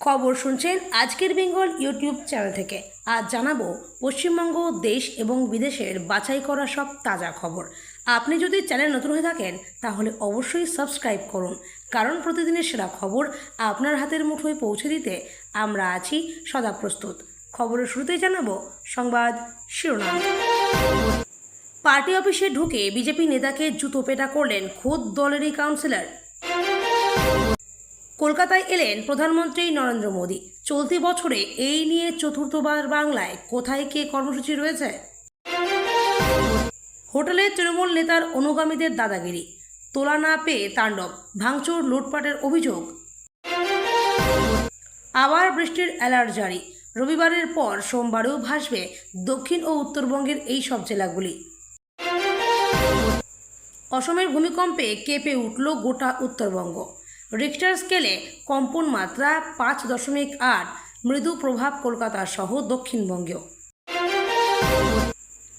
খবর শুনছেন আজকের বেঙ্গল ইউটিউব চ্যানেল থেকে। আজ জানাব পশ্চিমবঙ্গ, দেশ এবং বিদেশের বাছাই করা সব তাজা খবর। আপনি যদি চ্যানেল নতুন হয়ে থাকেন, তাহলে অবশ্যই সাবস্ক্রাইব করুন। কারণ প্রতিদিনের সেরা খবর আপনার হাতের মুঠোয় পৌঁছে দিতে আমরা আছি সদা প্রস্তুত। খবরের শুরুতেই জানাব সংবাদ শিরোনাম। পার্টি অফিসে ঢুকে বিজেপি নেতাকে জুতো পেটা করলেন খোদ দলেরই কাউন্সিলর। কলকাতায় এলেন প্রধানমন্ত্রী নরেন্দ্র মোদী। চলতি বছরে এই নিয়ে চতুর্থবার বাংলায় কোথায় কে কর্মসূচি রয়েছে? হোটেলে তৃণমূল নেতার অনুগামীদের দাদাগিরি। তোলা না পেয়ে তাণ্ডব, ভাঙচুর, লুটপাটের অভিযোগ। আবার বৃষ্টির অ্যালার্ট জারি। রবিবারের পর সোমবারেও ভাসবে দক্ষিণ ও উত্তরবঙ্গের এই সব জেলাগুলি। অসমের ভূমিকম্পে কেঁপে উঠল গোটা উত্তরবঙ্গ। রিক্টার স্কেলে কম্পন মাত্রা পাঁচ দশমিক আট, মৃদু প্রভাব কলকাতা সহ দক্ষিণবঙ্গেও।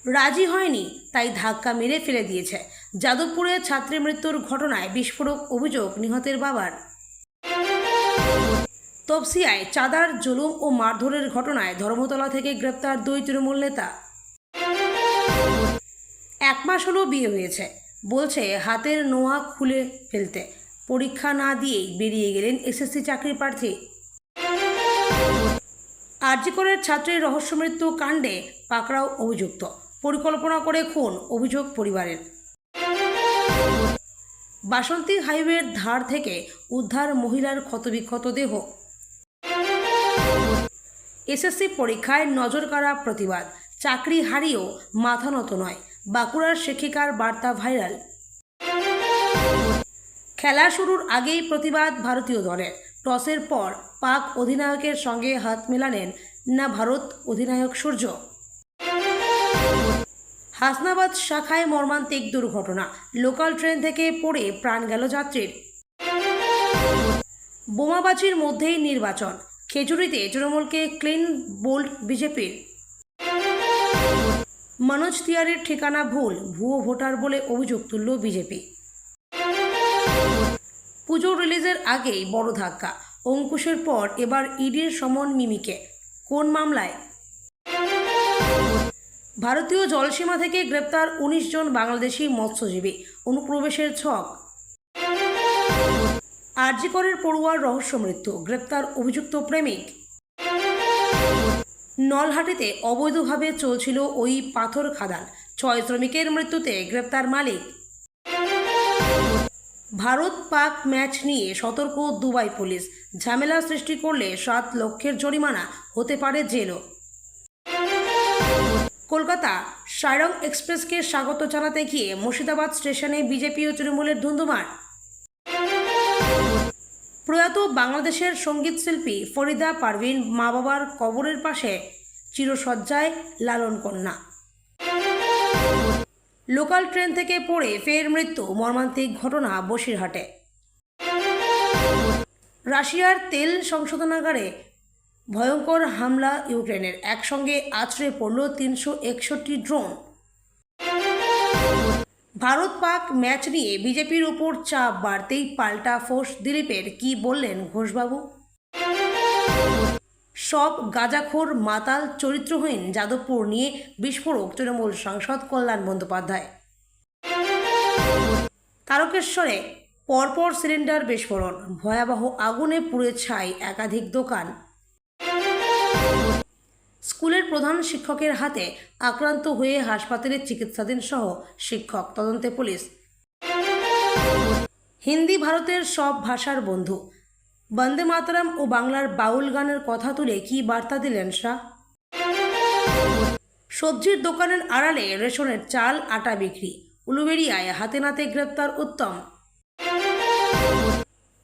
রাজি হয়নি, তাই ধাক্কা মেরে ফেলে দিয়েছে। যাদবপুরে ছাত্রী মৃত্যুর ঘটনায় বিস্ফোরক অভিযোগ নিহতের বাবার। তপসিয়ায় চাঁদার জুলুম ও মারধরের ঘটনায় ধর্মতলা থেকে গ্রেপ্তার দুই তৃণমূল নেতা। এক মাস হলো বিয়ে হয়েছে, বলছে হাতের নোয়া খুলে ফেলতে। পরীক্ষা না দিয়েই বেরিয়ে গেলেন এসএসসি চাকরি প্রার্থী। আরজিকরের ছাত্রের রহস্য মৃত্যু কাণ্ডে পাকড়াও অভিযুক্ত। পরিকল্পনা করে খুন অভিযোগ পরিবারের। বাসন্তী হাইওয়ের ধার থেকে উদ্ধার মহিলার ক্ষতবিক্ষত দেহ। এসএসসি পরীক্ষায় নজর কাড়া প্রতিবাদ। চাকরি হারিয়েও মাথা নত নয়। বাঁকুড়ার শিক্ষিকার বার্তা ভাইরাল। খেলা শুরুর আগেই প্রতিবাদ ভারতীয় দলের। টসের পর পাক অধিনায়কের সঙ্গে হাত মেলালেন না ভারত অধিনায়ক সূর্য। হাসনাবাদ শাখায় মর্মান্তিক দুর্ঘটনা। লোকাল ট্রেন থেকে পড়ে প্রাণ গেল যাত্রীর। বোমাবাজির মধ্যেই নির্বাচন। খেজুরিতে তৃণমূলকে ক্লিন বোল্ড বিজেপির। মনোজ তিওয়ারির ঠিকানা ভুল, ভুয়ো ভোটার বলে অভিযোগ তুলল বিজেপি। পুজো রিলিজের আগেই বড় ধাক্কা। অঙ্কুশের পর এবার ইডির সমন মিমিকে। কোন মামলায়? ভারতীয় জলসীমা থেকে গ্রেপ্তার উনিশ জন বাংলাদেশি মৎস্যজীবী। অনুপ্রবেশের ছক। আরজিকরের পড়ুয়ার রহস্য মৃত্যু। গ্রেপ্তার অভিযুক্ত প্রেমিক। নলহাটিতে অবৈধভাবে চলছিল ওই পাথর খাদান। ছয় শ্রমিকের মৃত্যুতে গ্রেপ্তার মালিক। ভারত পাক ম্যাচ নিয়ে সতর্ক দুবাই পুলিশ। ঝামেলা সৃষ্টি করলে সাত লক্ষের জরিমানা হতে পারে জেলও। কলকাতা সায়রং এক্সপ্রেসকে স্বাগত জানাতে গিয়ে মুর্শিদাবাদ স্টেশনে বিজেপি ও তৃণমূলের ধুন্ধুমার। প্রয়াত বাংলাদেশের সংগীত শিল্পী ফরিদা পারভিন মা বাবার কবরের পাশে চিরসজ্জায় লালন কন্যা। লোকাল ট্রেন থেকে পড়ে ফের মৃত্যু, মর্মান্তিক ঘটনা বসিরহাটে। রাশিয়ার তেল সংশোধনাগারে ভয়ঙ্কর হামলা ইউক্রেনের। একসঙ্গে আছড়ে পড়ল তিনশো একষট্টি ড্রোন। ভারত পাক ম্যাচ নিয়ে বিজেপির উপর চাপ বাড়তেই পাল্টা ফোর্স দিলীপের কি বললেন ঘোষবাবু? সব গাজাখোর মাতাল চরিত্রহীন যাদবপুর নিয়ে বিস্ফোরক তৃণমূল সাংসদ কল্যাণ বন্দ্যোপাধ্যায়। তারকেশ্বরে পরপর সিলিন্ডার বিস্ফোরণ, ভয়াবহ আগুনে পুড়ে ছাই একাধিক দোকান। স্কুলের প্রধান শিক্ষকের হাতে আক্রান্ত হয়ে হাসপাতালে চিকিৎসাধীন সহ শিক্ষক, তদন্তে পুলিশ। হিন্দি ভারতের সব ভাষার বন্ধু বন্দে মাতরম ও বাংলার বাউল গানের কথা তুলে কি বার্তা দিলেন শাহ? সবজির দোকানের আড়ালে রেশনের চাল, আটা বিক্রি। উলুবেড়িয়ায় হাতে নাতে গ্রেপ্তার উত্তম।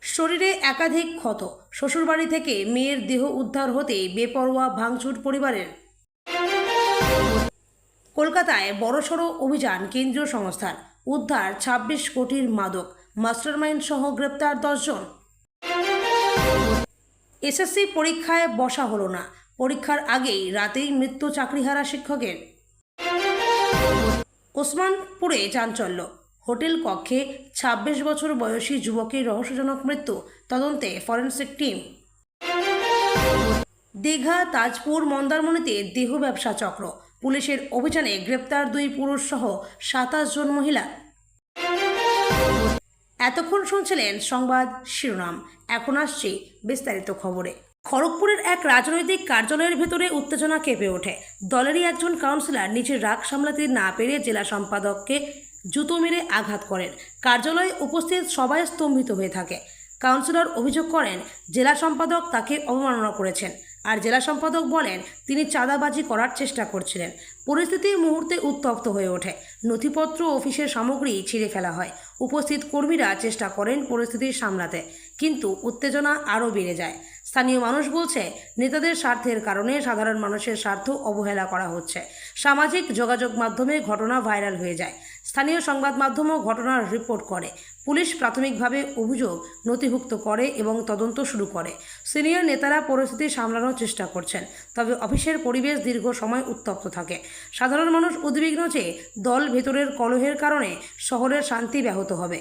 শরীরে একাধিক ক্ষত। শ্বশুরবাড়ি থেকে মেয়ের দেহ উদ্ধার হতে বেপরোয়া ভাঙচুর পরিবারের। কলকাতায় বড়সড় অভিযান কেন্দ্রীয় সংস্থার। উদ্ধার ২৬ কোটির মাদক। মাস্টারমাইন্ড সহ গ্রেপ্তার দশজন এসএসসি পরীক্ষায় বসা হলো না। পরীক্ষার আগেই রাতেই মৃত্যু চাকরিহারা শিক্ষকের। ওসমানপুরে চাঞ্চল্য। হোটেল কক্ষে ২৬ বছর বয়সী যুবকের রহস্যজনক মৃত্যু, তদন্তে ফরেন্সিক টিম। দীঘা, তাজপুর, মন্দারমণিতে দেহ ব্যবসা চক্র। পুলিশের অভিযানে গ্রেপ্তার দুই পুরুষ সহ সাতাশ জন মহিলা। এতক্ষণ শুনছিলেন সংবাদ শিরোনাম। এখন আসছি বিস্তারিত খবরে। খড়গপুরের এক রাজনৈতিক কার্যালয়ের ভেতরে উত্তেজনা কেঁপে ওঠে। দলেরই একজন কাউন্সিলর নিজের রাগ সামলাতে না পেরে জেলা সম্পাদককে জুতো মেরে আঘাত করেন। কার্যালয়ে উপস্থিত সবাই স্তম্ভিত হয়ে থাকে। কাউন্সিলর অভিযোগ করেন, জেলা সম্পাদক তাকে অবমাননা করেছেন। আর জেলা সম্পাদক বলেন, তিনি চাঁদাবাজি করার চেষ্টা করছিলেন। পরিস্থিতি মুহূর্তে উত্তপ্ত হয়ে ওঠে। নথিপত্র অফিসের সামগ্রী ছিঁড়ে ফেলা হয়। উপস্থিত কর্মীরা চেষ্টা করেন পরিস্থিতি সামলাতে, কিন্তু উত্তেজনা আরও বেড়ে যায়। স্থানীয় মানুষ বলছে, নেতাদের স্বার্থের কারণে সাধারণ মানুষের স্বার্থ অবহেলা করা হচ্ছে। সামাজিক যোগাযোগ মাধ্যমে ঘটনা ভাইরাল হয়ে যায়। স্থানীয় সংবাদ মাধ্যমও ঘটনার রিপোর্ট করে। পুলিশ প্রাথমিকভাবে অভিযোগ নথিভুক্ত করে এবং তদন্ত শুরু করে। সিনিয়র নেতারা পরিস্থিতি সামলানোর চেষ্টা করছেন, তবে অফিসের পরিবেশ দীর্ঘ সময় উত্তপ্ত থাকে। সাধারণ মানুষ উদ্বিগ্ন যে দল ভেতরের কলহের কারণে শহরের শান্তি ব্যাহত হবে।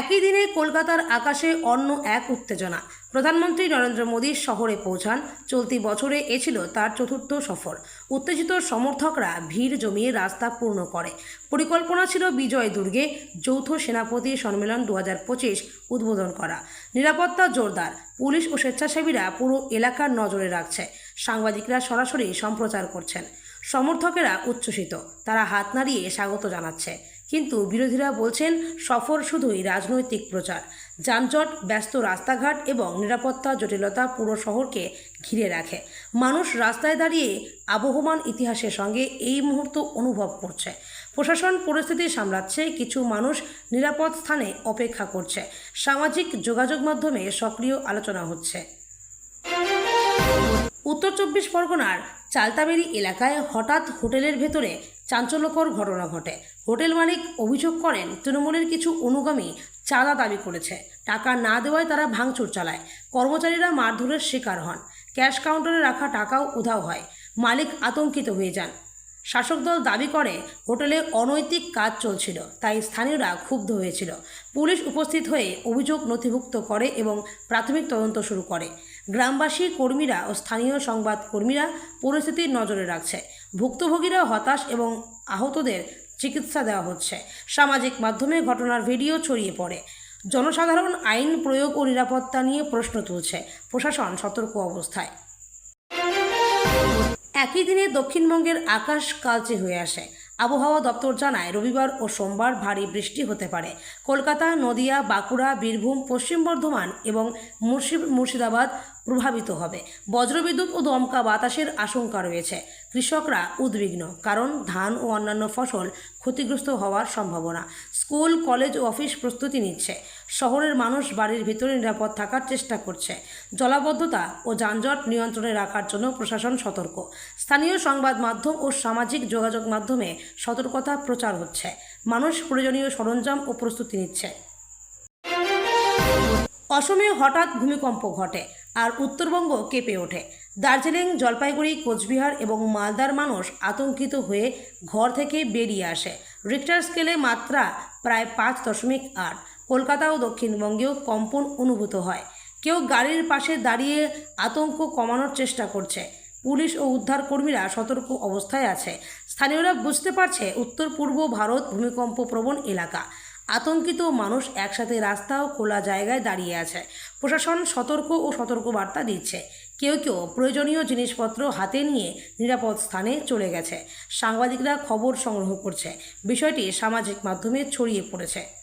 একই দিনে কলকাতার আকাশে অন্য এক উত্তেজনা। প্রধানমন্ত্রী নরেন্দ্র মোদী শহরে পৌঁছান। চলতি বছরে এ ছিল তার চতুর্থ সফর। উত্তেজিত সমর্থকরা ভিড় জমিয়ে রাস্তা পূর্ণ করে। পরিকল্পনা ছিল বিজয় দুর্গে যৌথ সেনাপতি সম্মেলন দু হাজার পঁচিশ উদ্বোধন করা। নিরাপত্তা জোরদার। পুলিশ ও স্বেচ্ছাসেবীরা পুরো এলাকার নজরে রাখছে। সাংবাদিকরা সরাসরি সম্প্রচার করছেন। সমর্থকেরা উচ্ছ্বসিত। তারা হাত নাড়িয়ে স্বাগত জানাচ্ছে। কিন্তু বিরোধীরা বলছেন সফর শুধুই রাজনৈতিক প্রচার। যানজট, ব্যস্ত রাস্তাঘাট এবং নিরাপত্তা জটিলতা পুরো শহরকে ঘিরে রাখে। মানুষ রাস্তায় দাঁড়িয়ে আবহমান ইতিহাসের সঙ্গে এই মুহূর্ত অনুভব করছে। প্রশাসন পরিস্থিতি সামলাচ্ছে, কিছু মানুষ নিরাপদ স্থানে অপেক্ষা করছে। সামাজিক যোগাযোগ মাধ্যমে সক্রিয় আলোচনা হচ্ছে। উত্তর চব্বিশ পরগনার চালতাবেরি এলাকায় হঠাৎ হোটেলের ভেতরে চাঞ্চল্যকর ঘটনা ঘটে। হোটেল মালিক অভিযোগ করেন, তৃণমূলের কিছু অনুগামী চাঁদা দাবি করেছে। টাকা না দেওয়ায় তারা ভাঙচুর চালায়। কর্মচারীরা মারধরের শিকার হন। ক্যাশ কাউন্টারে রাখা টাকাও উধাও হয়। মালিক আতঙ্কিত হয়ে যান। শাসক দল দাবি করে, হোটেলে অনৈতিক কাজ চলছিল, তাই স্থানীয়রা ক্ষুব্ধ হয়েছিল। পুলিশ উপস্থিত হয়ে অভিযোগ নথিভুক্ত করে এবং প্রাথমিক তদন্ত শুরু করে। গ্রামবাসী কর্মীরা ও স্থানীয় সংবাদ কর্মীরা পরিস্থিতির নজরে রাখছে। ভুক্তভোগীরা হতাশ এবং আহতদের চিকিৎসা দেওয়া হচ্ছে। সামাজিক মাধ্যমে ঘটনার ভিডিও ছড়িয়ে পড়ে। জনসাধারণ আইন প্রয়োগ ও নিরাপত্তা নিয়ে প্রশ্ন তুলছে। প্রশাসন সতর্ক অবস্থায়। একই দিনে দক্ষিণবঙ্গের আকাশ কালচে হয়ে আসে। আবহাওয়া দপ্তর জানায়, রবিবার ও সোমবার ভারী বৃষ্টি হতে পারে। কলকাতা, নদিয়া, বাঁকুড়া, বীরভূম, পশ্চিম বর্ধমান এবং মুর্শি- মুর্শিদাবাদ প্রভাবিত হবে। বজ্রবিদ্যুৎ ও দমকা বাতাসের আশঙ্কা রয়েছে। কৃষকরা উদ্বিগ্ন, কারণ ধান ও অন্যান্য ফসল ক্ষতিগ্রস্ত হওয়ার সম্ভাবনা। স্কুল, কলেজ ও অফিস প্রস্তুতি নিচ্ছে। শহরের মানুষ বাড়ির ভিতরে নিরাপদ থাকার চেষ্টা করছে। জলাবদ্ধতা ও যানজট নিয়ন্ত্রণে রাখার জন্য প্রশাসন সতর্ক। স্থানীয় সংবাদ মাধ্যম ও সামাজিক যোগাযোগ মাধ্যমে সতর্কতা প্রচার হচ্ছে। মানুষ প্রয়োজনীয় সরঞ্জাম ও প্রস্তুতি নিচ্ছে। অসমে হঠাৎ ভূমিকম্প ঘটে। আর উত্তরবঙ্গ কেঁপে ওঠে। দার্জিলিং, জলপাইগুড়ি, কোচবিহার এবং মালদার মানুষ আতঙ্কিত হয়ে ঘর থেকে বেরিয়ে আসে। রিক্টার স্কেলে মাত্রা প্রায় পাঁচ দশমিক আট। কলকাতা ও দক্ষিণবঙ্গেও কম্পন অনুভূত হয়। কেউ গাড়ির পাশে দাঁড়িয়ে আতঙ্ক কমানোর চেষ্টা করছে। পুলিশ ও উদ্ধার কর্মীরা সতর্ক অবস্থায় আছে। স্থানীয়রা বুঝতে পারছে উত্তর পূর্ব ভারত ভূমিকম্প প্রবণ এলাকা। আতঙ্কিত মানুষ একসাথে রাস্তা ও খোলা জায়গায় দাঁড়িয়ে আছে। প্রশাসন সতর্ক ও সতর্কবার্তা দিচ্ছে। কেউ কেউ প্রয়োজনীয় জিনিসপত্র হাতে নিয়ে নিরাপদ স্থানে চলে গেছে। সাংবাদিকরা খবর সংগ্রহ করছে। বিষয়টি সামাজিক মাধ্যমে ছড়িয়ে পড়েছে।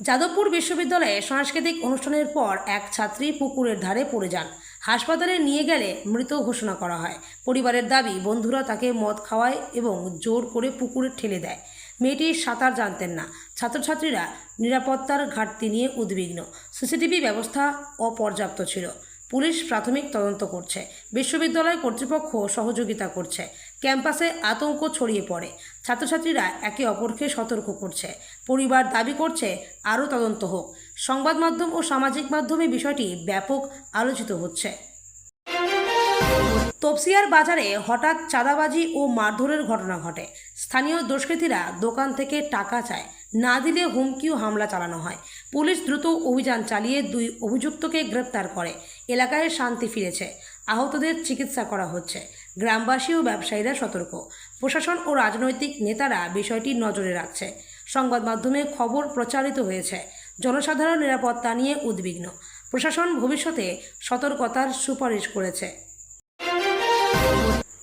যাদবপুর বিশ্ববিদ্যালয়ে সাংস্কৃতিক অনুষ্ঠানের পর এক ছাত্রী পুকুরের ধারে পড়ে যান। হাসপাতালে নিয়ে গেলে মৃত ঘোষণা করা হয়। পরিবারের দাবি, বন্ধুরা তাকে মদ খাওয়ায় এবং জোর করে পুকুরে ঠেলে দেয়। মেয়েটি সাঁতার জানতেন না। ছাত্রছাত্রীরা নিরাপত্তার ঘাটতি নিয়ে উদ্বিগ্ন। সিসিটিভি ব্যবস্থা অপর্যাপ্ত ছিল। পুলিশ প্রাথমিক তদন্ত করছে। বিশ্ববিদ্যালয় কর্তৃপক্ষ সহযোগিতা করছে। ক্যাম্পাসে আতঙ্ক ছড়িয়ে পড়ে। ছাত্রছাত্রীরা একে অপরকে সতর্ক করছে। পরিবার দাবি করছে, আরও তদন্ত হোক। সংবাদ মাধ্যম ও সামাজিক মাধ্যমে বিষয়টি ব্যাপক আলোচিত হচ্ছে। তপসিয়ার বাজারে হঠাৎ চাঁদাবাজি ও মারধরের ঘটনা ঘটে। স্থানীয় দুষ্কৃতীরা দোকান থেকে টাকা চায়। না দিলে হুমকি ও হামলা চালানো হয়। পুলিশ দ্রুত অভিযান চালিয়ে দুই অভিযুক্তকে গ্রেপ্তার করে। এলাকায় শান্তি ফিরেছে। আহতদের চিকিৎসা করা হচ্ছে। গ্রামবাসী ও ব্যবসায়ীরা সতর্ক। প্রশাসন ও রাজনৈতিক নেতারা বিষয়টি নজরে রাখছে। সংবাদ মাধ্যমে খবর প্রচারিত হয়েছে। জনসাধারণ নিরাপত্তা নিয়ে উদ্বিগ্ন। প্রশাসন ভবিষ্যতে সতর্কতার সুপারিশ করেছে।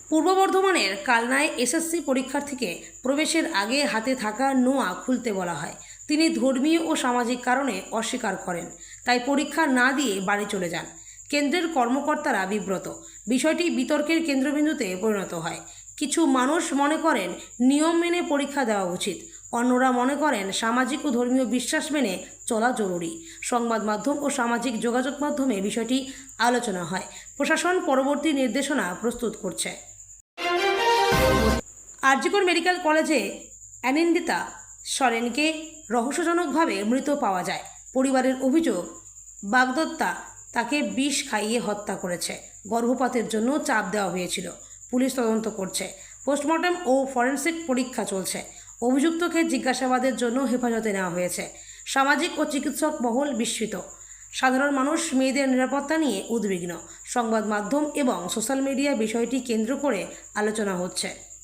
পূর্ব বর্ধমানের কালনায় এসএসসি পরীক্ষার্থীকে প্রবেশের আগে হাতে থাকা নোয়া খুলতে বলা হয়। তিনি ধর্মীয় ও সামাজিক কারণে অস্বীকার করেন। তাই পরীক্ষা না দিয়ে বাড়ি চলে যান। কেন্দ্রের কর্মকর্তারা বিব্রত। বিষয়টি বিতর্কের কেন্দ্রবিন্দুতে পরিণত হয়। কিছু মানুষ মনে করেন নিয়ম মেনে পরীক্ষা দেওয়া উচিত। অন্যরা মনে করেন সামাজিক ও ধর্মীয় বিশ্বাস মেনে চলা জরুরি। সংবাদ মাধ্যম ও সামাজিক যোগাযোগ মাধ্যমে বিষয়টি আলোচনা হয়। প্রশাসন পরবর্তী নির্দেশনা প্রস্তুত করছে। আরজিকর মেডিকেল কলেজে অ্যানিন্দিতা সরেনকে রহস্যজনকভাবে মৃত পাওয়া যায়। পরিবারের অভিযোগ, বাগদত্তা তাকে বিষ খাইয়ে হত্যা করেছে। গর্ভপাতের জন্য চাপ দেওয়া হয়েছিল। পুলিশ তদন্ত করছে। পোস্টমর্টম ও ফরেন্সিক পরীক্ষা চলছে। অভিযুক্তকে জিজ্ঞাসাবাদের জন্য হেফাজতে নেওয়া হয়েছে। সামাজিক ও চিকিৎসক মহল বিস্মিত। সাধারণ মানুষ মেয়েদের নিরাপত্তা নিয়ে উদ্বিগ্ন। সংবাদ মাধ্যম এবং সোশ্যাল মিডিয়া বিষয়টি কেন্দ্র করে আলোচনা হচ্ছে।